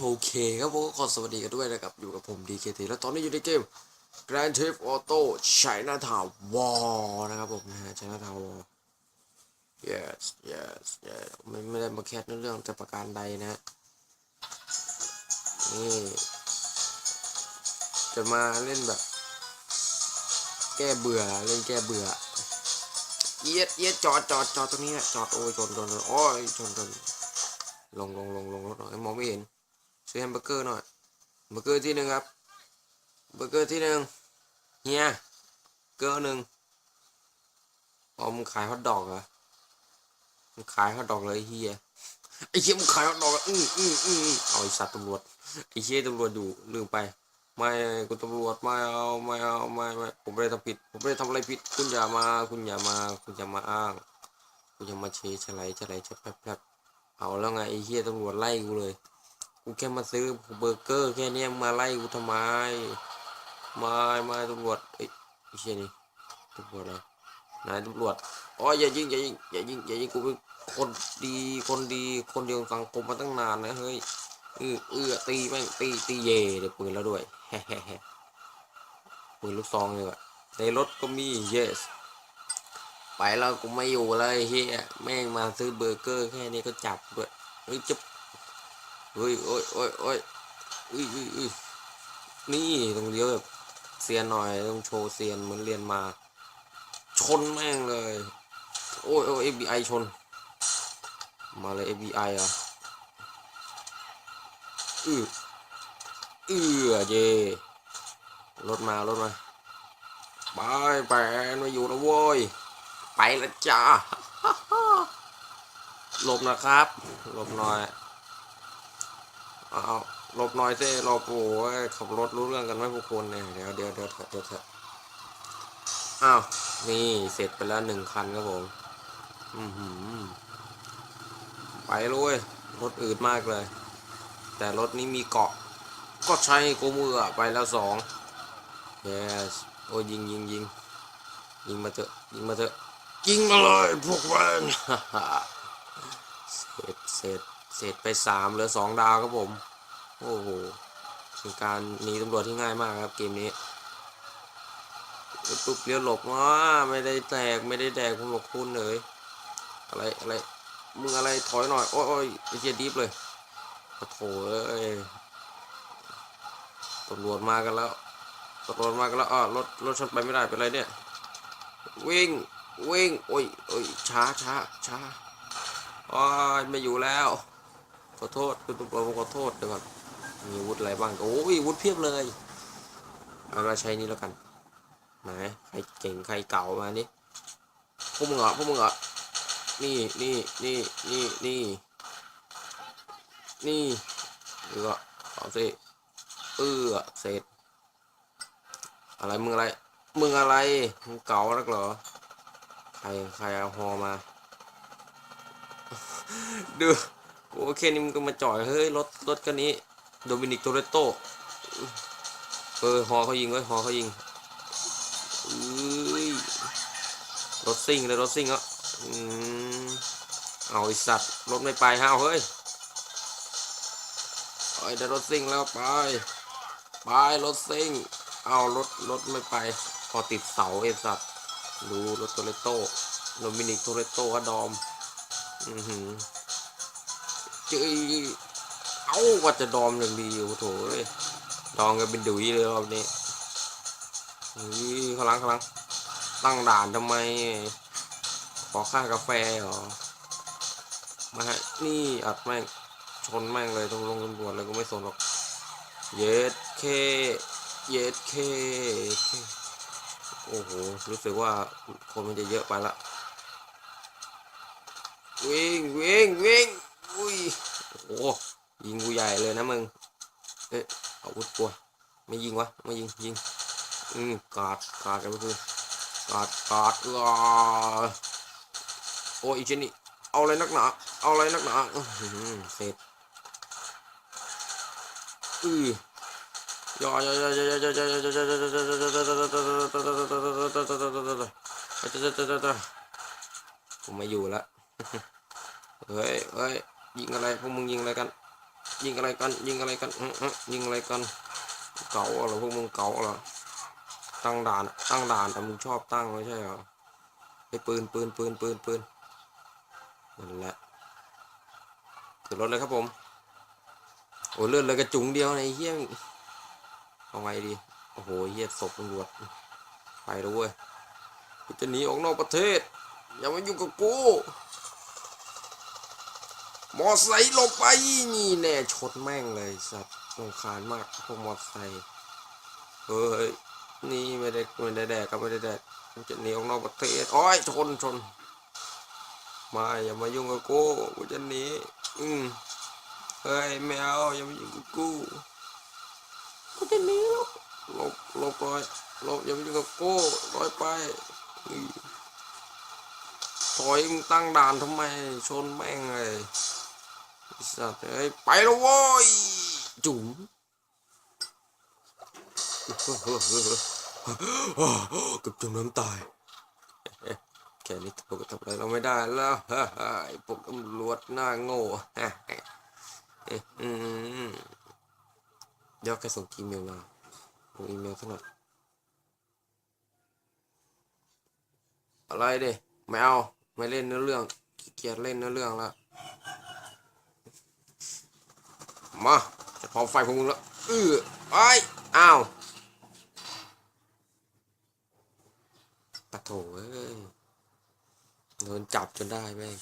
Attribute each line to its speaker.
Speaker 1: โอเคครับผมก็ขอสวัสดีกันด้วยนะครับ อยู่กับผม DKT แล้วตอนนี้อยู่ในเกม Grand Theft Auto Chinatown War นะครับผมนะฮะ Chinatown War yes yes yes ไม่ไม่ได้มาแคสเรื่องแต่ประการใดนะนี่จะมาเล่นแบบ แก้เบื่อเล่นแก้เบื่อเอียดเอียดจอดจอดจอดตรงนี้แหละจอดโอ้ยชนชนชนโอ้ยชนชนลงลงลงลงรถหน่อยมองไม่เห็น ซื้อแฮมเบอร์เกอร์หน่อยเบอร์เกอร์ที่หนึ่งครับเบอร์เกอร์ที่หนึ่งเฮียเกอร์หนึ่งอ๋อมึงขายฮอทดอกเหรอมึงขายฮอทดอกเลยเฮียไอ้เฮียมึงขายฮอทดอกเหรออือืมอือเอาไอ้สัตว์ตำรวจไอ้เฮียตำรวจอยู่ลืมไปไม่กูตำรวจไม่เอาไม่เอาไม่ไม่ผมไม่ได้ทำผิดผมไม่ได้ทำอะไรผิดคุณอย่ามา คุณอย่ามา คุณอย่ามาอ้าง คุณอย่ามาเชยเฉลยเฉลยเฉแป๊บแป๊บเอาแล้วไงไอ้เฮียตำรวจไล่กูเลย กูแค่มาซื้อเบอร์เกอร์แค่เนี้ยมาไล่กูทำไมมามาตำรวจเอ้ยไอ้เชี่ยนี่ตำรวจเหรอนายตำรวจอ๋ออย่ายิงอย่ายิงอย่ายิงอย่ายิงกูเป็นคนดีคนดีคนเดียวสังคมมาตั้งนานนะเฮ้ยเออเออตีแม่งตีตีเย่เดี๋ยวปืนแล้วด้วยแฮ่แฮ่แฮ่ปืนลูกซองเลยว่ะในรถก็มี yes ไปแล้วกูไม่อยู่เลยเฮียแม่งมาซื้อเบอร์เกอร์แค่นี้ก็จับด้วยเฮ้ยจะ เฮ้ยโอ้ยโอ้ยโอ้ยอุ้ยอุ้ยอุ้ยนี่ต้องเลี้ยวแบบเซียนหน่อยต้องโชว์เซียนเหมือนเรียนมา ชนแม่งเลย โอ้ยโอ้ย FBI ชน มาเลย FBI อะอืออือเย่รถมารถมาไปไปมาอยู่แล้วโว้ย ไปล้วจ้าหลบนะครับหลบหน่อย เอาลบน่อยสิหลบโอ้ขับรถรู้เรื่องกันไหมพวกคุณเนี่ยเดี๋ยวเดี๋ยวเดี๋ยวเถอะเดี๋ยวเถอะอ้าวนี่เสร็จไปแล้วหนึ่งคันครับผมอือหือไปเลยรถอืดมากเลย แต่รถนี้มีเกาะ ก็ใช้กูมืออะไปแล้วสอง yes โอ้ยยิงยิงยิงยิงมาเถอะยิงมาเถอะยิงมาเลยพวกม่งเสร็จเสร็จ เสร็จไปสามเหลือสองดาวครับผม โอ้โหเป็นการหนีตำรวจที่ง่ายมากครับเกมนี้ปุ๊บเลี้ยวหลบมาไม่ได้แตกไม่ได้แดกคุณหลบคุณเลยอะไรอะไรมึงอะไรถอยหน่อย โอ้ยโอ้ยไอเจี๊ยดิฟเลยโอ้โถเอ้ยตำรวจมากันแล้วตำรวจมากันแล้วอ่ารถรถฉันไปไม่ได้เป็นไรเนี่ย วิ่งวิ่งโอ้ยโอ้ยช้าช้าช้าอ้ยไม่อยู่แล้ว ขอโทษคุณตำรวจผมขอโทษเดี๋ยวก่อนมีวุธอะไรบ้าง โอ้ยวุธเพียบเลย เอาเราใช้นี่แล้วกันไหนใครเก่งใครเก่ามานี่พวกมึงเหรอพวกมึงเหรอนี่นี่นี่นี่นี่นี่เดี๋ยวก็เอาสิเออเสร็จ อะไรมึงอะไร มึงอะไรมึงเก่านักเหรอ ใครใครเอาฮอมา ดู โอเคนี่มึงก็มาจ่อยเฮ้ยรถรถคันนี้โดมินิกโตเรโตเออฮอเขายิงเว้ยฮอเขายิงอุ้ยรถซิ่งเลยรถซิ่งอะอืมเอาไอสัตว์รถไม่ไปฮะเอาเฮ้ยไอ้ยได้รถซิ่งแล้วไปไปรถซิ่งเอารถรถไม่ไป พอติดเสาไอสัตว์ดูรถโตเรโตโดมินิกโตเรโตก็ดอม อือหือ จื้อเอ้าว่าจะดอมอย่างดีโอ้โห้ดองกันเป็นดุยเลยรอบนี้เฮ้ยข้างหลังขลังตั้งด่านทำไม ขอค่ากาแฟเหรอ มาให้นี่อัดแม่ง ชนแม่งเลยต้องลงตำรวจเลยก็ไม่สนหรอก เย็ดเค เย็ดเค โอ้โห รู้สึกว่าคนมันจะเยอะไปละ วิ่งวิ่งวิ่ง อุ้ยโอ้ยิงกูใหญ่เลยนะมึง เอ๊ะอาวุธกลัวไม่ยิงวะไม่ยิงยิง อืมกาดกาดกันก็คือกาดกาดอ่าโอ้ยอีเจนี่เอาอะไรนักหนาเอาอะไรนักหนาอื้อหือเสร็จอือยอยอยอยอยอยอยอยอยผมไม่อยู่ละเฮ้ยเฮ้ยยิ ยิงอะไรพวกมึงยิงอะไรกัน ยิงอะไรกัน ยิงอะไรกันยิงอะไรกัน เก๋าเหรอพวกมึงเก๋าเหรอตั้งด่านตั้งด่านแต่มึงชอบตั้งไม่ใช่เหรอไอ้ปืนปืนปืนปืนปืนนั่นแหละขึ้นรถเลยครับผมโอ้เลือดเลยกระจุงเดียวในะไอ้เฮี้ยเอาไงดีโอ้โหเฮี้ยศพตำรวจไปแล้วเว้ยกูจะหนีออกนอกประเทศ อย่ามายุ่งกับกู มอไซค์ลบไปนี่แน่ชนแม่งเลยสัตว์รำคาญมากพวกมอไซค์เฮ้ยนี่ไม่ได้ไม่ได้แดกก็ไม่ได้แดกจะหนีออกนอกประเทศโอ้ยชนชนมาอย่ามายุ่งกับกูกูจะหนีอืมเฮ้ยไม่เอาอย่ามายุ่งกับกูกูจะหนีแล้วหลบลบเลยลบอย่ามายุ่งกับกูลอยไปถอยมึงตั้งด่านทำไมชนแม่งเลย สัตว์เอ้ยไปแล้วโว้ยจุ๋มเกับจมน้ำตายแค่นี้ตำรวกทำอะไรเราไม่ได้แล้วไอ้พวกตำรวจหน้าโง่อืมเดี๋ยวแกส่งอีเมลมาส่งอีเมลสักหน่อยอะไรเดิไม่เอา ไม่เล่นเนื้อเรื่องขี้เกียจเล่นเนื้อเรื่องล้ว มาจะเผาไฟของมึงแล้วเออไอ้อ้าวปะโถเอ้ยโดนจับจนได้แม่ง